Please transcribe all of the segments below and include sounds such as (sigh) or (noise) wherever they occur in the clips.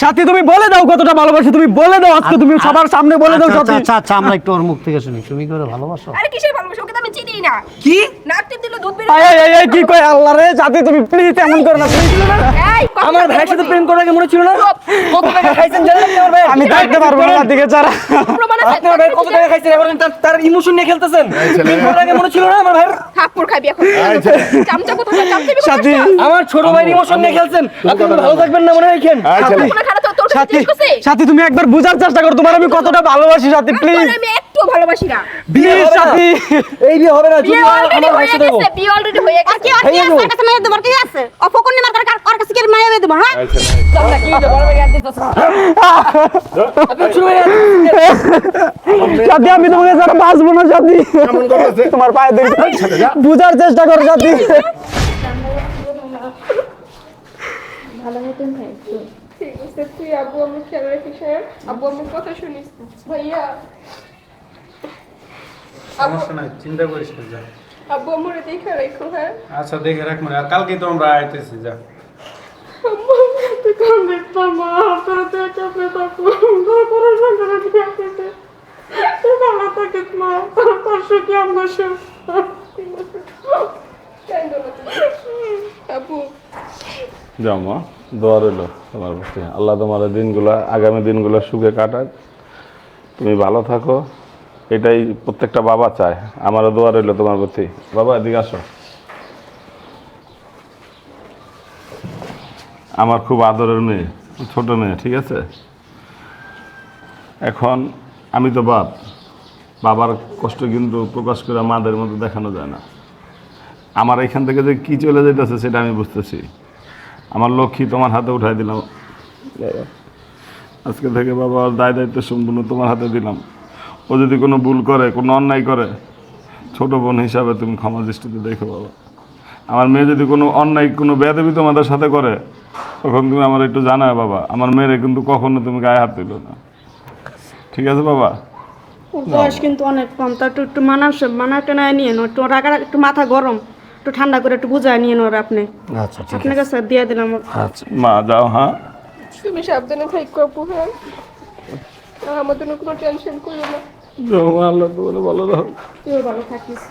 সাথী তুমি বলে দাও কতটা ভালোবাসো। তুমি বলে দাও আজকে তুমি সবার সামনে বলে দাও আচ্ছা, সাথী। আচ্ছা আচ্ছা আমরা একটু ওর মুখ থেকে শুনি। তুমি করে ভালোবাসো? আরে কিসের ভালোবাসো? ওকে তো আমি চিনি না। কি? নাক টিপ দিলে দুধ বের আয় আয় আয়, কি কই আল্লাহ রে সাথী তুমি প্লিজ এমন করো না। please। এই কথা আমার ভাইয়ের সাথে। প্রেম করার আগে মনে ছিল না? কত টাকা খাইছেন জানেন আমার ভাই আমি থাকতে পারব না দিকে যারা আপনার ভাই কত টাকা খাইছেন? এখন তার তার ইমোশন নিয়ে খেলতেছেন। মনে ছিল না আমার ভাই ঠাকুর খাবি এখন। চামচা কোথায়? সাথী আমার ছোট ভাই ইমোশন নিয়ে খেলছেন। আপনি ভালো থাকবেন না মনে রাখেন তোর সাথে সাথী সাথী তুমি একবার বুঝার চেষ্টা করো। তোমার আমি কতটা ভালোবাসি সাথী প্লিজ আমি একটু ভালোবাসি না। না। সাথী এই বিয়ে হবে না যদি আমার হয়ে ভাইয়ের সাথে দেবো। বিয়ে অলরেডি হয়ে গেছে। কি আর কি আছে কাছে মাইয়া দেবার কি আছে? অপকর্ণে মার্কার কার কাছে কি মাইয়া দেব হ্যাঁ? চল না, কি বড় ভাই আর ভাই সাথী আমি তোমাকে ছাড়া বাঁচবো না সাথী তোমার পায়ে ধরে বুঝার চেষ্টা করো সাথী ঠিক আছে তুই আব্বু আমার খেয়াল রাখিস হ্যাঁ আব্বু আমার কথা শুনিস। ভাইয়া সমস্যা নাই চিন্তা করিস না যা। আব্বু আমার দেখে রাখো হ্যাঁ? আচ্ছা দেখে রাখ মানে আর কালকে তো আমরা আইতেছি যা। যাও মা দোয়া রইল তোমার প্রতি। আল্লাহ তোমার দিনগুলা আগামী দিনগুলো সুখে কাটাক। তুমি ভালো থাকো। এটাই প্রত্যেকটা বাবা চায়। আমারও দোয়া রইল তোমার প্রতি। বাবা, এদিকে আসো। আমার খুব আদরের মেয়ে, ছোট মেয়ে, ঠিক আছে? এখন আমি তো বাপ। বাবার কষ্ট কিন্তু প্রকাশ করে মাদের মধ্যে দেখানো যায় না। আমার এখান থেকে যে কি চলে যেতেছে সেটা আমি বুঝতেছি। আমার লক্ষ্মী তোমার হাতে উঠাই দিলাম। আজকে থেকে বাবা, দায় দায়িত্ব সম্পূর্ণ তোমার হাতে দিলাম। ও যদি কোনো ভুল করে কোনো অন্যায় করে ছোট বোন হিসাবে তুমি ক্ষমা দৃষ্টিতে দেখো বাবা। আমার মেয়ে যদি কোনো অন্যায় কোনো বেদবি তোমাদের সাথে করে তখন তুমি আমার একটু জানায় বাবা। আমার মেয়েরে কিন্তু কখনো তুমি গায়ে হাত দিল না। ঠিক আছে বাবা? ওর বয়স কিন্তু অনেক কম তা একটু একটু মানা মানাটা না নিয়ে নো একটু রাগা একটু মাথা গরম একটু ঠান্ডা করে একটু বুঝায় নিয়ে নোর আপনি। আচ্ছা ঠিক আপনার কাছে দিয়ে দিলাম। আচ্ছা। মা যাও হ্যাঁ? তুমি সাবধানে থাকো আব্বু হ্যাঁ। আর আমাদের কোনো টেনশন করো না। ভালো তুইও ভালো থাকিস।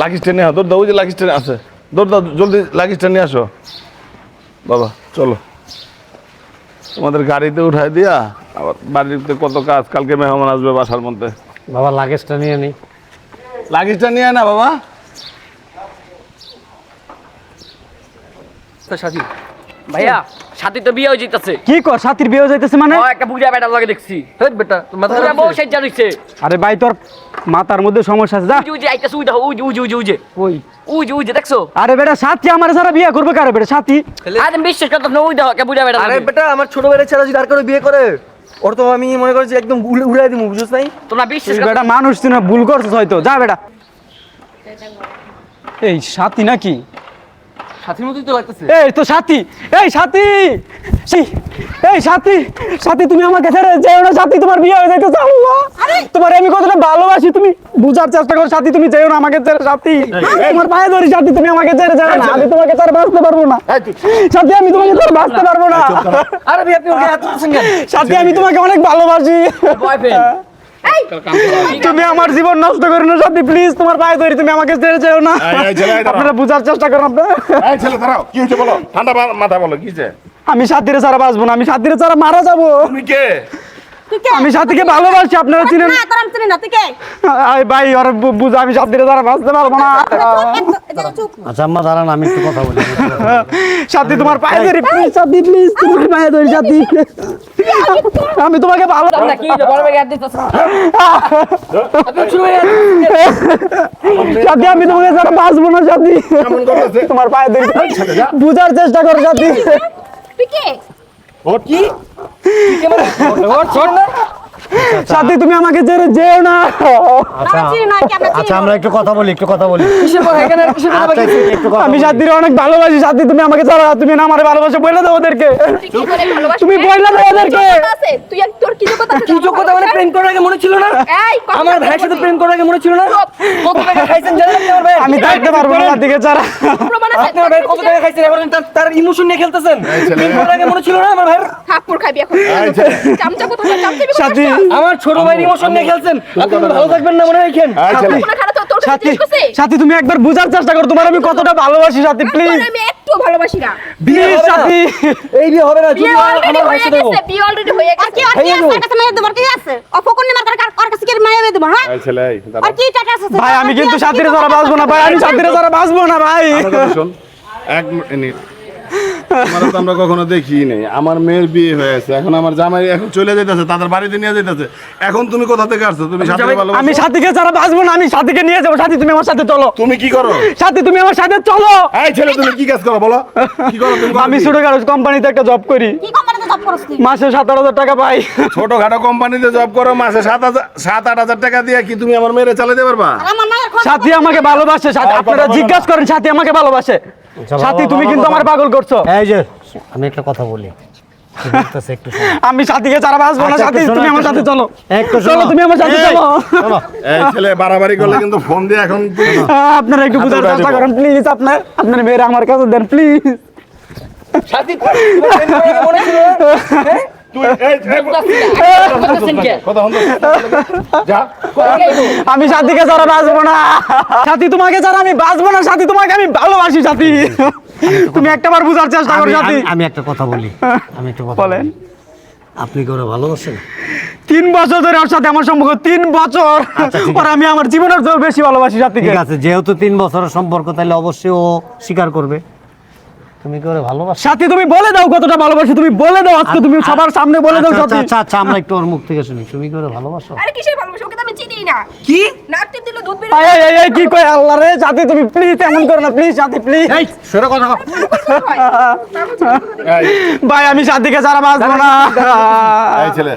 লাগিস টেনে হ্যাঁ দৌড় দাও যে লাগিস টেনে আছে। দৌড় দাও জলদি লাগিস টেনে আসো। বাবা চলো। তোমাদের গাড়িতে উঠাই দিয়া আবার বাড়িতে কত কাজ কালকে মেহমান আসবে বাসার মধ্যে। বাবা লাগেজটা নিয়ে নিই লাগিসটা নিয়ে আয় না বাবা। তো সাথী? ভাইয়া সাথী তো বিয়ে হয়ে যেতেছে কি কর সাথীর বিয়ে হয়ে যাইতেছে মানে একটা বুড়া বেটা লাগে দেখছি। হেট বেটা তোমার বুড়া বউ সেজা রইছে আরে ভাই তোর মাথার মধ্যে সমস্যা আছে যা। উজি উজি আইতাছে উই দেখো উজি উজি উজি উজি ওই। উজি উজি দেখছ? আরে বেটা সাথী আমার সারা বিয়ে করবে কারে বেটা সাথী? আরে বিশ্বাস করতে না ওই দেখো একটা বুড়া বেটা আরে বেটা আমার ছোট ভাইয়ের ছেলে যদি আর কারও বিয়ে করে ওর তো আমি মনে করছি একদম উড়াই নাই? তোমরা বিশ্বাস বেটা মানুষ তুই না ভুল করছিস হয়তো যা বেটা। এই সাথী নাকি? সাথীর মতোই তো লাগতেছে। এই তো সাথী এই সাথী সেই, এই সাথী সাথী তুমি আমাকে ছেড়ে যেও না সাথী তোমার বিয়ে হয়ে যাইতেছে আল্লাহ। তোমার আমি কতটা ভালোবাসি তুমি বুঝার চেষ্টা করো সাথী তুমি যেও না আমাকে ছেড়ে সাথী। তোমার পায়ে ধরি সাথী তুমি আমাকে ছেড়ে যাও না আমি তোমাকে তার বাঁচতে পারব না। সাথী আমি তোমাকে তার বাঁচতে পারব না। আরে ভাই আপনি ওকে হাত সাথী আমি তোমাকে অনেক ভালোবাসি। বয়ফ্রেন্ড তুমি আমার জীবন নষ্ট করে না আপনি প্লিজ তোমার পায়ে ধরি তুমি আমাকে ছেড়ে যেও না। আপনারা বুঝার চেষ্টা করুন আপনারা এই ছেলে দাঁড়াও কি হয়েছে বলো? ঠান্ডা মাথা বলো কি যে আমি সাথীরে ছাড়া বাঁচবো না আমি সাথীরে ছাড়া মারা যাব। তুমি কে? আমি সাথীকে ভালোবাসি আপনারা চিনেন না তোর আমি না তুই কে? আই ভাই বু- বুঝ আমি সাথীরে ছাড়া বাঁচতে পারব না। আচ্ছা আম্মা দাঁড়ান আমি একটু কথা বলি। সাথী তোমার পায়ে ধরি প্লিজ সাথী প্লিজ তোমার পায়ে ধরি সাথী। আমি তোমাকে ভালো কি বড় ভাই সাথী আমি তোমাকে ছাড়া বাঁচবো না সাথী। তোমার পায়ে ধরি বুঝার চেষ্টা করো সাথী। তুই কে? ওর কি ওর ছোট না সাথী তুমি আমাকে ছেড়ে যেও না। আচ্ছা। আমরা আচ্ছা আমরা একটু কথা বলি একটু কথা বলি। আচ্ছা আমি বলি। সাথীর অনেক ভালোবাসি। সাথী তুমি আমাকে ছাড়া তুমি না আমার ভালোবাসা বলে দাও ওদেরকে? তুমি ওদেরকে। আছে? তুই আর তোর কি যোগ্যতা মানে প্রেম করার আগে মনে ছিল না? এই, আমার ভাইয়ের সাথে প্রেম করার আগে মনে ছিল না? কত টাকা খাইছেন জানেন আমার ভাই আমি থাকতে পারব না সাথীকে ছাড়া। আপনার ভাই কত টাকা খাইছেন? এখন তার- ইমোশন নিয়ে খেলতেছেন। প্রেম করার আগে মনে ছিল না আমার ভাইয়ের? থাপ্পড় খাবি এখন। চামচা কোথায়? আসছিস? আমার ছোট ভাইয়ের ইমোশন নিয়ে খেলছেন। আপনি ভালো থাকবেন না মনে রাখেন তোর কাছে সাথী সাথী তুমি একবার বোঝার চেষ্টা করো। তোমার আমি কতটা ভালোবাসি সাথী প্লিজ আমি একটুও ভালোবাসি না। বিয়ে। সাথী। এই বিয়ে হবে না বিয়ে আমার সাথে গেছে, বিয়ে already হয়ে আর কি আর কি আছে? কাছে মাইয়া দেবো আর কি আছে? ও ফকুন্নি মার্কার কার ওর কাছে কি আর মাইয়া দেবো হ্যাঁ? এই ছেলে আর কি টাকা আছে? ভাই আমি কিন্তু সাথীর ছাড়া বাঁচবো না ভাই আমি সাথীর ছাড়া বাঁচবো না ভাই। এক মিনিট। তো আমরা কখনো দেখি নাই। আমার মেয়ের বিয়ে হয়েছে এখন আমার জামাই এখন চলে যেতেছে তাদের বাড়িতে নিয়ে যেতেছে এখন তুমি কোথা থেকে আসছো? তুমি সাথে ভালো আমি সাথীকে ছাড়া বাঁচবো না আমি সাথীকে নিয়ে যাব। সাথী তুমি আমার সাথে চলো। তুমি কি করো? সাথী তুমি আমার সাথে চলো। এই ছেলে তুমি কি কাজ করো বলো। কি করো তুমি? আমি? ছোটখাটো কোম্পানিতে একটা জব করি। কি কোম্পানিতে জব করছ মাসে সাত আট হাজার টাকা পাই। ছোটখাটো কোম্পানিতে জব করো মাসে সাত হাজার সাত আট হাজার টাকা দিয়ে কি তুমি আমার মেয়েরে চালাতে পারবা? সাথী আমাকে ভালোবাসে সাথী। আপনারা জিজ্ঞাসা করেন সাথী আমাকে ভালোবাসে। সাথী তুমি কিন্তু আমার পাগল করছ। এই যে আমি একটা কথা বলি। আমি সাথীকে ছাড়া বাঁচবো না। আচ্ছা, সাথী তুমি আমার সাথে চলো। চলো তুমি আমার সাথে চলো। এই ছেলে বাড়াবাড়ি করলে কিন্তু ফোন দিয়ে এখন (laughs) আপনারা একটু বুঝার চেষ্টা করেন প্লিজ আপনার আপনার মেয়েরা আমার কাছে দেন প্লিজ সাথী (laughs) আমি সাথীকে ছাড়া বাঁচবো না। সাথী তোমাকে ছাড়া আমি বাঁচবো না সাথী তোমাকে আমি ভালোবাসি সাথী। তুমি একটাবার বোঝার চেষ্টা করো সাথী। আমি- একটা কথা বলি। আমি একটা কথা বলেন। আপনি কি ওরা ভালোবাসেন? তিন বছর ধরে ওর সাথে আমার সম্পর্ক তিন বছর। আচ্ছা, ঠিক আর আমি আমার জীবনের চেয়েও বেশি ভালোবাসি সাথীকে। ঠিক আছে যেহেতু তিন বছরের সম্পর্ক তাহলে অবশ্যই ও স্বীকার করবে। তুমি কি ওরা ভালোবাসো? সাথী তুমি বলে দাও কতটা ভালোবাসি। তুমি বলে দাও আজকে তুমি সবার সামনে বলে দাও আচ্ছা, সাথী। আচ্ছা আচ্ছা আমরা একটু ওর মুখ থেকে শুনি। তুমি কি ওরা ভালোবাসো? আরে কিসের ভালোবাসা? ওকে তো আমি চিনিই না। কি? নাক টিপ দিলে দুধ বের এই, এই, এই, এই, কি কই আল্লাহ রে? সাথী তুমি প্লিজ এমন করো না প্লিজ সাথী প্লিজ এই সেটা কথা কও। ভাই আমি সাথীকে ছাড়া বাঁচবো না। এই ছেলে।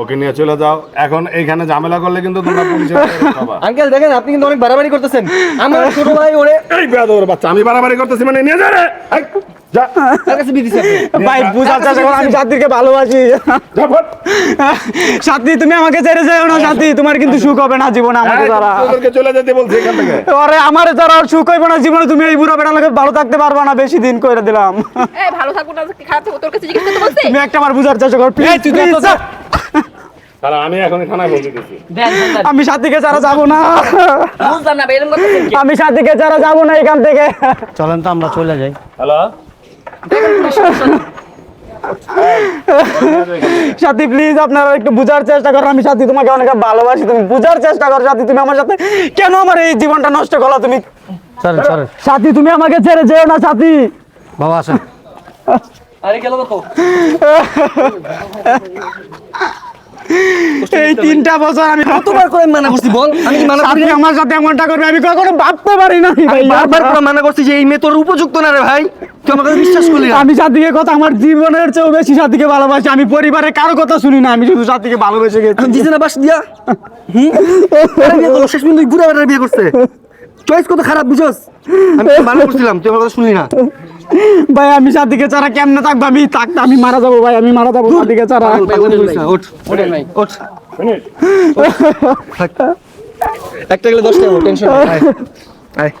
ওকে নিয়ে চলে যাও। এখন এইখানে ঝামেলা করলে কিন্তু তোমরা পুলিশে পাবা আঙ্কেল দেখেন আপনি কিন্তু অনেক বাড়াবাড়ি করতেছেন। আমার ছোট ভাই ওরে এই বেয়াদবের বাচ্চা আমি বাড়াবাড়ি করতেছি মানে নিয়ে যা রে। যা। তার কাছে বিয়ে দিছে ভাই বুঝার চেষ্টা আমি সাথীকে ভালোবাসি। সাথী তুমি আমাকে ছেড়ে যাও না সাথী। তোমার কিন্তু সুখ হবে না জীবনে আমাকে ছাড়া তোদেরকে চলে যেতে বলছি এখান থেকে। আরে আমার আর সুখ হইবে না জীবনে। তুমি এই বুড়া বেড়া লাগে ভালো থাকতে পারবা না বেশি দিন করে দিলাম। এই, ভালো থাকব না খারাপ থাকব তোর কাছে জিজ্ঞেস করতে বলছি? তুমি একটা বার বুঝার চেষ্টা করো প্লিজ প্লিজ তারা আমি এখন থানায়। আমি সাথীকে ছাড়া যাব না। বুঝলাম না ভাই এরকম করতেছেন কি আমি সাথীকে ছাড়া যাব না এখান থেকে। চলেন তো আমরা চলে যাই। হ্যালো? সাথী প্লিজ আপনারা একটু বুঝার চেষ্টা করো। আমি সাথী তোমাকে অনেক ভালোবাসি তুমি বুঝার চেষ্টা করো সাথী তুমি আমার সাথে কেন আমার এই জীবনটা নষ্ট করো তুমি? চলেন চলেন। সাথী তুমি আমাকে ছেড়ে যেও না সাথী। বাবা আসেন। আরে গেল কত এই তিনটা বছর আমি কতবার করে মানা করছি বল? আমি কি মানা করি আমার সাথে এমনটা করবে আমি কখনো ভাবতে পারি না ভাই বারবার করে মানা করছি যে এই মেয়ে তোর উপযুক্ত না রে ভাই। তুই আমার কথা বিশ্বাস করলি না। আমি সাথীকে কথা আমার জীবনের চেয়েও বেশি সাথীকে ভালোবাসি। আমি পরিবারের কারও কথা শুনি না আমি শুধু সাথীকে ভালোবেসে গেছি। দিছে না বাস দিয়া। হুম? শেষ পর্যন্ত বুড়া বেটার বিয়ে করছে। চয়েস কত খারাপ বুঝছস? আমি মানা করছিলাম তুই আমার কথা শুনলি না। ভাই আমি সাথীকে ছাড়া কেমনে থাকব? আমি থাকতে আমি মারা যাব ভাই আমি মারা যাব সাথীকে ছাড়া। চারা ওঠ ওঠ একটা গেলে দশটা টেনশন আয়।